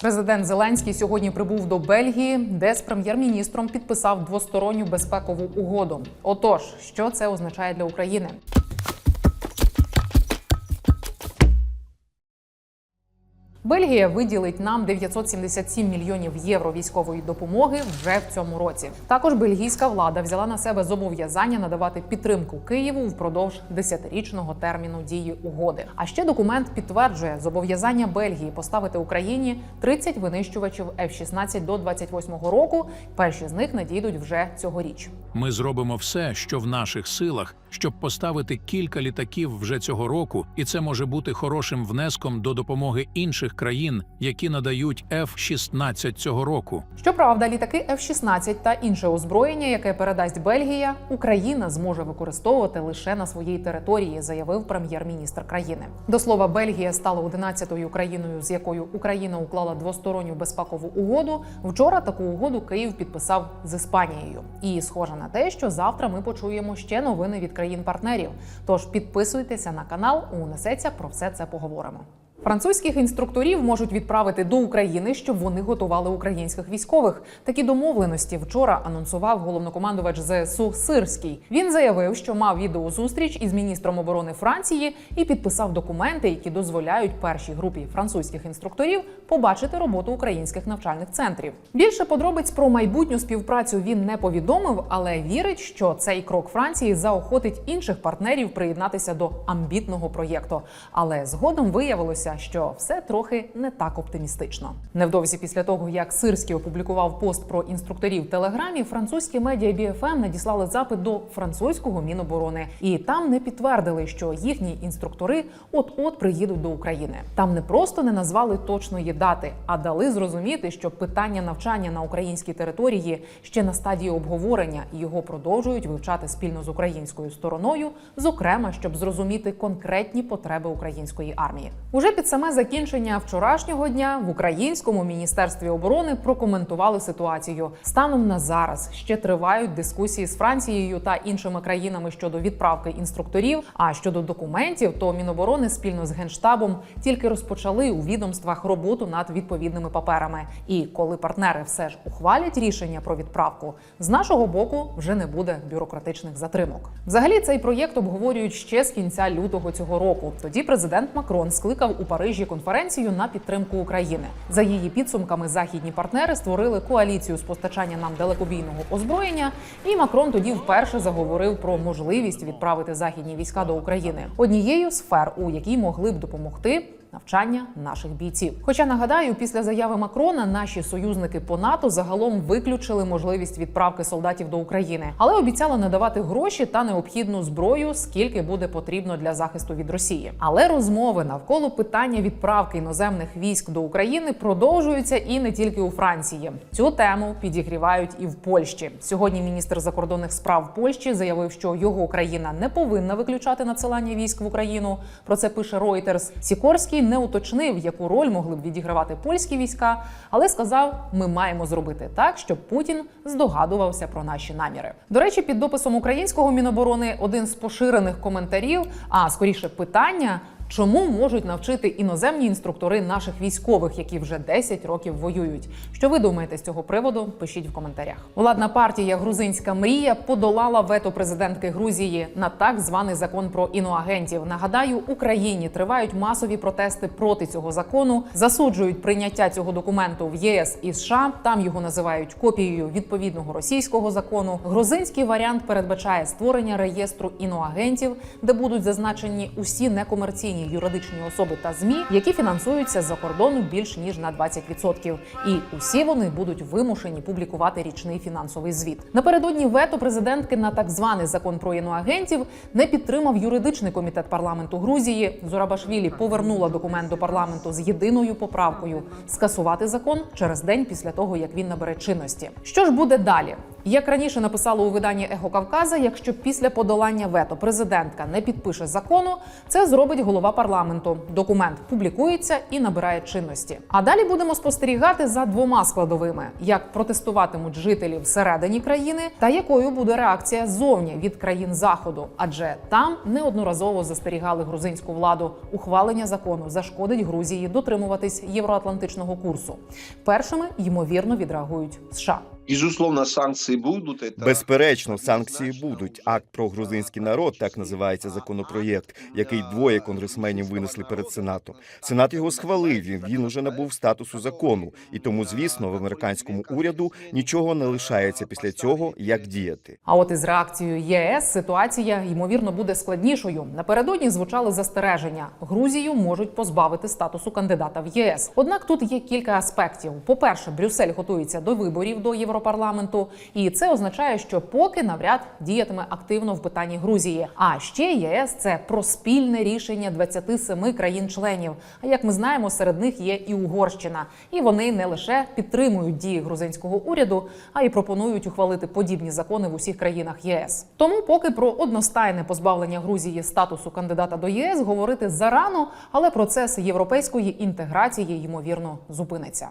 Президент Зеленський сьогодні прибув до Бельгії, де з прем'єр-міністром підписав двосторонню безпекову угоду. Отож, що це означає для України? Бельгія виділить нам 977 мільйонів євро військової допомоги вже в цьому році. Також бельгійська влада взяла на себе зобов'язання надавати підтримку Києву впродовж 10-річного терміну дії угоди. А ще документ підтверджує зобов'язання Бельгії поставити Україні 30 винищувачів F-16 до 28-го року. Перші з них надійдуть вже цьогоріч. Ми зробимо все, що в наших силах, щоб поставити кілька літаків вже цього року, і це може бути хорошим внеском до допомоги інших країн, які надають F-16 цього року. Щоправда, літаки F-16 та інше озброєння, яке передасть Бельгія, Україна зможе використовувати лише на своїй території, заявив прем'єр-міністр країни. До слова, Бельгія стала 11-ю країною, з якою Україна уклала двосторонню безпекову угоду. Вчора таку угоду Київ підписав з Іспанією. І схоже на те, що завтра ми почуємо ще новини від країн-партнерів. Тож підписуйтеся на канал. У несеться про все це поговоримо. Французьких інструкторів можуть відправити до України, щоб вони готували українських військових. Такі домовленості вчора анонсував головнокомандувач ЗСУ Сирський. Він заявив, що мав відеозустріч із міністром оборони Франції і підписав документи, які дозволяють першій групі французьких інструкторів побачити роботу українських навчальних центрів. Більше подробиць про майбутню співпрацю він не повідомив, але вірить, що цей крок Франції заохотить інших партнерів приєднатися до амбітного проєкту. Але згодом виявилося, що все трохи не так оптимістично. Невдовзі після того, як Сирський опублікував пост про інструкторів в Телеграмі, французькі медіа BFM надіслали запит до французького міноборони, і там не підтвердили, що їхні інструктори от-от приїдуть до України. Там не просто не назвали точної дати, а дали зрозуміти, що питання навчання на українській території ще на стадії обговорення і його продовжують вивчати спільно з українською стороною, зокрема, щоб зрозуміти конкретні потреби української армії. Уже під саме закінчення вчорашнього дня в українському міністерстві оборони прокоментували ситуацію. Станом на зараз ще тривають дискусії з Францією та іншими країнами щодо відправки інструкторів. А щодо документів, то Міноборони спільно з генштабом тільки розпочали у відомствах роботу над відповідними паперами. І коли партнери все ж ухвалять рішення про відправку, з нашого боку вже не буде бюрократичних затримок. Взагалі цей проєкт обговорюють ще з кінця лютого цього року. Тоді президент Макрон скликав у Парижі конференцію на підтримку України. За її підсумками західні партнери створили коаліцію з постачання нам далекобійного озброєння. І Макрон тоді вперше заговорив про можливість відправити західні війська до України однією з сфер, у якій могли б допомогти. Навчання наших бійців. Хоча нагадаю, після заяви Макрона наші союзники по НАТО загалом виключили можливість відправки солдатів до України, але обіцяли надавати гроші та необхідну зброю, скільки буде потрібно для захисту від Росії. Але розмови навколо питання відправки іноземних військ до України продовжуються і не тільки у Франції. Цю тему підігрівають і в Польщі. Сьогодні міністр закордонних справ Польщі заявив, що його країна не повинна виключати надсилання військ в Україну. Про це пише Reuters. Сікорський не уточнив, яку роль могли б відігравати польські війська, але сказав: ми маємо зробити так, щоб Путін здогадувався про наші наміри. До речі, під дописом українського міноборони один з поширених коментарів, а скоріше питання. Чому можуть навчити іноземні інструктори наших військових, які вже 10 років воюють? Що ви думаєте з цього приводу? Пишіть в коментарях. Владна партія Грузинська мрія подолала вето президентки Грузії на так званий закон про іноагентів. Нагадаю, Україні тривають масові протести проти цього закону, засуджують прийняття цього документу в ЄС і США. Там його називають копією відповідного російського закону. Грузинський варіант передбачає створення реєстру іноагентів, де будуть зазначені усі некомерційні юридичні особи та змі, які фінансуються з-за кордону більш ніж на 20%. І усі вони будуть вимушені публікувати річний фінансовий звіт. Напередодні вето президентки на так званий закон про іноагентів не підтримав юридичний комітет парламенту Грузії. Зорабашвілі повернула документ до парламенту з єдиною поправкою скасувати закон через день після того, як він набере чинності. Що ж буде далі? Як раніше написало у виданні Ехо Кавказа, якщо після подолання вето президентка не підпише закону, це зробить голова голова парламенту. Документ публікується і набирає чинності. А далі будемо спостерігати за двома складовими: як протестуватимуть жителі всередині країни, та якою буде реакція зовні від країн заходу, адже там неодноразово застерігали грузинську владу. Ухвалення закону зашкодить Грузії дотримуватись євроатлантичного курсу. Першими ймовірно відреагують США. Безусловно, санкции будут. Это Безперечно, санкції будуть. Акт про грузинський народ, так називається законопроєкт, який двоє конгресменів винесли перед сенатом. Сенат його схвалив. Він він уже набув статусу закону, і тому, звісно, в американському уряду нічого не лишається після цього, як діяти. А от із реакцією ЄС ситуація ймовірно буде складнішою. Напередодні звучали застереження: Грузію можуть позбавити статусу кандидата в ЄС. Однак тут є кілька аспектів. По-перше, Брюссель готується до виборів до Європарламенту, і це означає, що поки навряд діятиме активно в питанні Грузії. А ще ЄС це про спільне рішення 27 країн-членів. А як ми знаємо, серед них є і Угорщина, і вони не лише підтримують дії грузинського уряду, а й пропонують ухвалити подібні закони в усіх країнах ЄС. Тому, поки про одностайне позбавлення Грузії статусу кандидата до ЄС говорити зарано, але процес європейської інтеграції ймовірно зупиниться.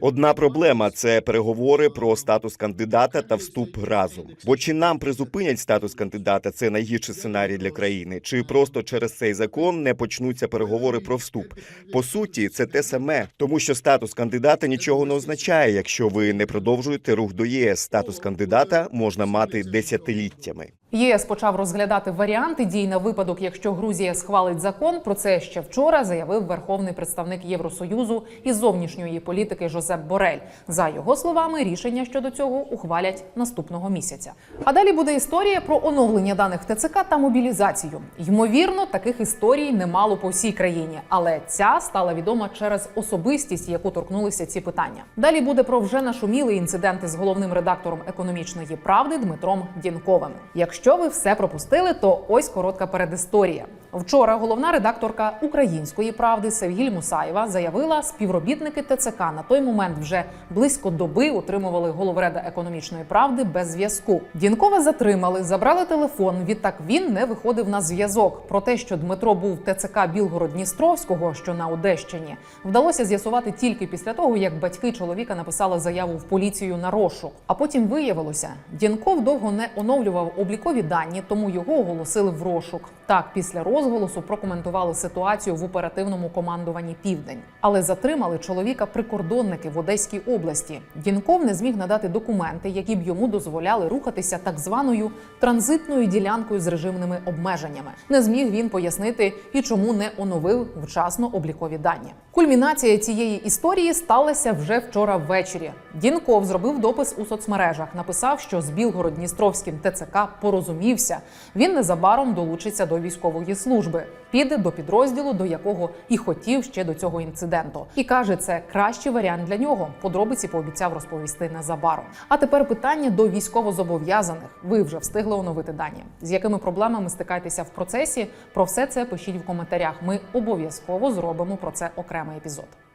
Одна проблема це переговори про статус кандидата та вступ разом. Бо чи нам призупинять статус кандидата це найгірший сценарій для країни, чи просто через цей закон не почнуться переговори про вступ? По суті, це те саме, тому що статус кандидата нічого не означає, якщо ви не продовжуєте рух до ЄС. Статус кандидата можна мати десятиліттями. ЄС почав розглядати варіанти дій на випадок, якщо Грузія схвалить закон. Про це ще вчора заявив верховний представник Євросоюзу із зовнішньої політики Жозеп Борель. За його словами, рішення щодо цього ухвалять наступного місяця. А далі буде історія про оновлення даних ТЦК та мобілізацію. Ймовірно, таких історій немало по всій країні, але ця стала відома через особистість, яку торкнулися ці питання. Далі буде про вже нашумілий інциденти з головним редактором економічної правди Дмитром Дінковим. Якщо ви все пропустили, то ось коротка передісторія. Вчора головна редакторка української правди Севгіль Мусаєва заявила, співробітники ТЦК на той момент вже близько доби утримували головреда економічної правди без зв'язку. Дінкова затримали, забрали телефон. Відтак він не виходив на зв'язок. Про те, що Дмитро був ТЦК Білгород-Дністровського, що на Одещині, вдалося з'ясувати тільки після того, як батьки чоловіка написали заяву в поліцію на розшук. А потім виявилося, Дінков довго не оновлював облікові дані, тому його оголосили в розшук. Так, після розголосу прокоментували ситуацію в оперативному командуванні Південь, але затримали чоловіка прикордонники в Одеській області. Дінков не зміг надати документи, які б йому дозволяли рухатися так званою транзитною ділянкою з режимними обмеженнями. Не зміг він пояснити і чому не оновив вчасно облікові дані. Кульмінація цієї історії сталася вже вчора ввечері. Дінков зробив допис у соцмережах, написав, що з Білгород-Дністровським ТЦК порозумівся. Він незабаром долучиться до військової служби, піде до підрозділу, до якого і хотів ще до цього інциденту. І каже, це кращий варіант для нього. Подробиці пообіцяв розповісти незабаром. А тепер питання до військовозобов'язаних. Ви вже встигли оновити дані. З якими проблемами стикаєтеся в процесі? Про все це пишіть в коментарях. Ми обов'язково зробимо про це окремий епізод.